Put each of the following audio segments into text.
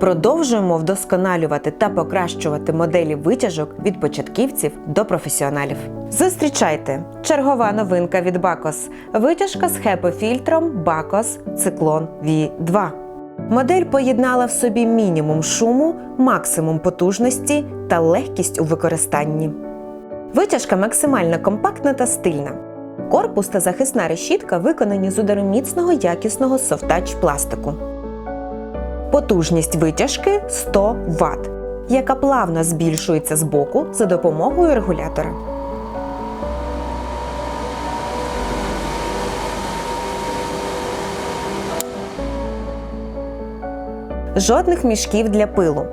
Продовжуємо вдосконалювати та покращувати моделі витяжок від початківців до професіоналів. Зустрічайте! Чергова новинка від Bacos – витяжка з хепофільтром Bacos Cyclone V2. Модель поєднала в собі мінімум шуму, максимум потужності та легкість у використанні. Витяжка максимально компактна та стильна. Корпус та захисна решітка виконані з удароміцного якісного софтач пластику. Потужність витяжки 100 Вт, яка плавно збільшується з боку за допомогою регулятора. Жодних мішків для пилу.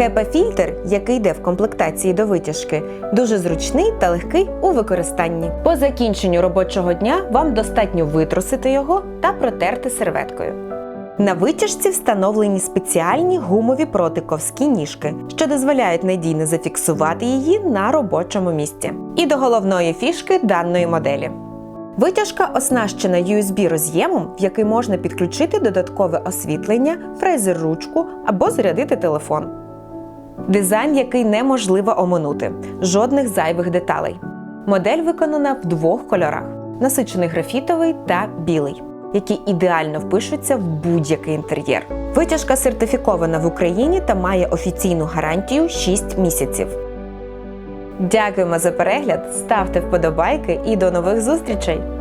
HEPA-фільтр, який йде в комплектації до витяжки, дуже зручний та легкий у використанні. По закінченню робочого дня вам достатньо витрусити його та протерти серветкою. На витяжці встановлені спеціальні гумові протиковські ніжки, що дозволяють надійно зафіксувати її на робочому місці. І до головної фішки даної моделі. Витяжка оснащена USB-роз'ємом, в який можна підключити додаткове освітлення, фрезер-ручку або зарядити телефон. Дизайн, який неможливо оминути, жодних зайвих деталей. Модель виконана в двох кольорах: насичений графітовий та білий, які ідеально впишуться в будь-який інтер'єр. Витяжка сертифікована в Україні та має офіційну гарантію 6 місяців. Дякуємо за перегляд, ставте вподобайки і до нових зустрічей!